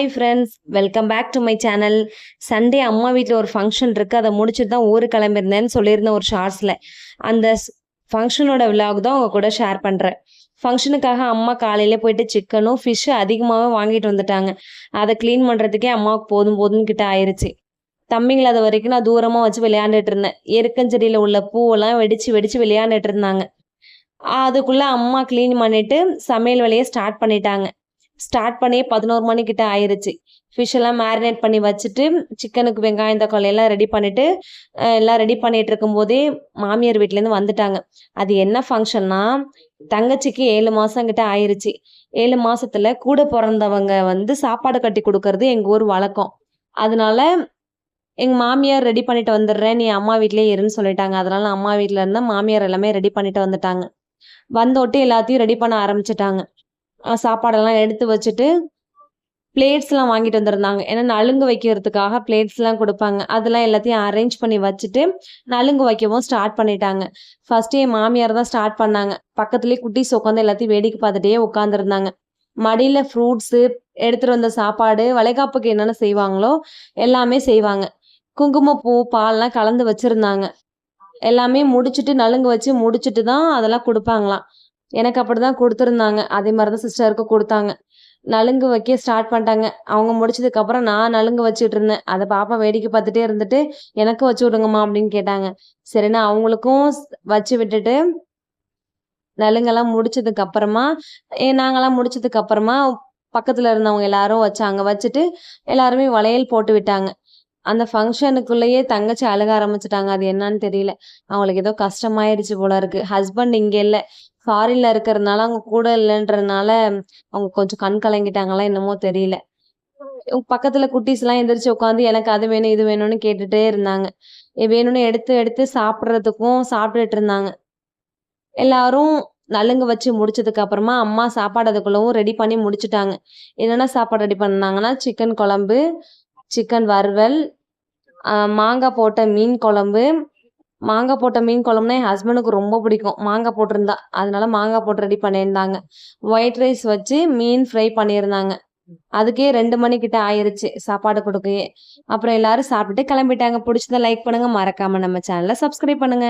Hi friends welcome back to my channel Sunday அம்மா வீட்டில் ஒரு ஃபங்க்ஷன் இருக்குது அதை முடிச்சுட்டு தான் ஊருக்கு கிளம்பியிருந்தேன்னு சொல்லியிருந்தேன் ஒரு ஷார்ட்ஸில் அந்த ஃபங்க்ஷனோட விலாக் தான் உங்கள் கூட ஷேர் பண்ணுறேன் ஃபங்க்ஷனுக்காக அம்மா காலையிலே போயிட்டு சிக்கனும் ஃபிஷ்ஷு அதிகமாகவே வாங்கிட்டு வந்துட்டாங்க. அதை க்ளீன் பண்ணுறதுக்கே அம்மாவுக்கு போதும் போதும் கிட்ட ஆயிடுச்சு தம்பிங்களை அது வரைக்கும் நான் தூரமாக வச்சு விளையாண்டுட்டு இருந்தேன். எருக்கஞ்செடியில் உள்ள பூவெல்லாம் வெடிச்சு வெடிச்சு விளையாண்டுட்டு இருந்தாங்க. அதுக்குள்ளே அம்மா க்ளீன் பண்ணிவிட்டு சமையல் வேலையை ஸ்டார்ட் பண்ணிட்டாங்க. ஸ்டார்ட் பண்ணி பதினோரு மணிக்கிட்ட ஆயிருச்சு. ஃபிஷ் எல்லாம் மேரினேட் பண்ணி வச்சுட்டு சிக்கனுக்கு வெங்காயம் தக்காளி எல்லாம் ரெடி பண்ணிட்டு எல்லாம் ரெடி பண்ணிட்டு இருக்கும்போதே மாமியார் வீட்டிலேருந்து வந்துட்டாங்க. அது என்ன ஃபங்க்ஷன்னா தங்கச்சிக்கு ஏழு மாதம் கிட்ட ஆயிடுச்சு ஏழு மாசத்துல கூட பிறந்தவங்க வந்து சாப்பாடு கட்டி கொடுக்கறது எங்க ஊர் வழக்கம். அதனால எங்க மாமியார் ரெடி பண்ணிட்டு வந்துடுறேன் நீ அம்மா வீட்லயே இருன்னு சொல்லிட்டாங்க. அதனால அம்மா வீட்ல இருந்தா மாமியார் எல்லாமே ரெடி பண்ணிட்டு வந்துட்டாங்க. வந்தோட்டு எல்லாத்தையும் ரெடி பண்ண ஆரம்பிச்சிட்டாங்க. சாப்பாடெல்லாம் எடுத்து வச்சுட்டு பிளேட்ஸ்லாம் வாங்கிட்டு வந்திருந்தாங்க. ஏன்னா நலுங்கு வைக்கிறதுக்காக பிளேட்ஸ்லாம் கொடுப்பாங்க. அதெல்லாம் எல்லாத்தையும் அரேஞ்ச் பண்ணி வச்சுட்டு நலுங்கு வைக்கவும் ஸ்டார்ட் பண்ணிட்டாங்க. ஃபஸ்ட்டு என் மாமியார் தான் ஸ்டார்ட் பண்ணாங்க. பக்கத்துலேயே குட்டிஸ் உட்காந்து எல்லாத்தையும் வேடிக்கை பார்த்துட்டே உட்காந்துருந்தாங்க மடியில் ஃப்ரூட்ஸு எடுத்துகிட்டு வந்த சாப்பாடு வளைகாப்புக்கு என்னென்ன செய்வாங்களோ எல்லாமே செய்வாங்க. குங்குமப்பூ பால்லாம் கலந்து வச்சுருந்தாங்க. எல்லாமே முடிச்சுட்டு நலுங்கு வச்சு முடிச்சுட்டு தான் அதெல்லாம் கொடுப்பாங்களாம். எனக்கு அப்படி தான் கொடுத்துருந்தாங்க. அதே மாதிரி தான் சிஸ்டருக்கு கொடுத்தாங்க. நலுங்கு வைக்க ஸ்டார்ட் பண்ணிட்டாங்க. அவங்க முடிச்சதுக்கு அப்புறம் நான் நலுங்கு வச்சுட்டு இருந்தேன். அதை பாப்பா வேடிக்கை பார்த்துட்டே இருந்துட்டு எனக்கு வச்சு விடுங்கம்மா அப்படின்னு கேட்டாங்க. சரின்னா அவங்களுக்கும் வச்சு விட்டுட்டு நலுங்கெல்லாம் முடிச்சதுக்கு அப்புறமா ஏ நாங்கெல்லாம் முடிச்சதுக்கு அப்புறமா பக்கத்துல இருந்தவங்க எல்லாரும் வச்சாங்க வச்சுட்டு எல்லாருமே வளையல் போட்டு விட்டாங்க. அந்த ஃபங்க்ஷனுக்குள்ளேயே தங்கச்சி அழுக ஆரம்பிச்சிட்டாங்க. அது என்னன்னு தெரியல. அவங்களுக்கு ஏதோ கஷ்டமாயிருச்சு போல இருக்கு. ஹஸ்பண்ட் இங்க இல்லை. ஃபாரின்ல இருக்கிறதுனால அவங்க கூட இல்லைன்றதுனால அவங்க கொஞ்சம் கண் கலங்கிட்டாங்களா என்னமோ தெரியல. பக்கத்துல குட்டீஸ் எல்லாம் எந்திரிச்சு உட்காந்து எனக்கு அது வேணும் இது வேணும்னு கேட்டுட்டே இருந்தாங்க. வேணும்னு எடுத்து எடுத்து சாப்பிட்றதுக்கும் சாப்பிட்டுட்டு இருந்தாங்க. எல்லாரும் நலுங்கு வச்சு முடிச்சதுக்கு அப்புறமா அம்மா சாப்பாடு அதுக்குள்ளவும் ரெடி பண்ணி முடிச்சுட்டாங்க. என்னென்ன சாப்பாடு ரெடி பண்ணாங்கன்னா சிக்கன் குழம்பு சிக்கன் வறுவல் மாங்காய் போட்ட மீன் குழம்பு மாங்காய் போட்ட மீன் குழம்புனா என் ஹஸ்பண்டுக்கு ரொம்ப பிடிக்கும். மாங்காய் போட்டிருந்தா. அதனால மாங்காய் போட்டு ரெடி பண்ணியிருந்தாங்க. ஒயிட் ரைஸ் வச்சு மீன் ஃப்ரை பண்ணியிருந்தாங்க. அதுக்கே ரெண்டு மணிக்கிட்ட ஆயிருச்சு சாப்பாடு கொடுக்கையே. அப்புறம் எல்லாரும் சாப்பிட்டுட்டு கிளம்பிட்டாங்க. பிடிச்சதை லைக் பண்ணுங்க. மறக்காம நம்ம சேனலை சப்ஸ்கிரைப் பண்ணுங்க.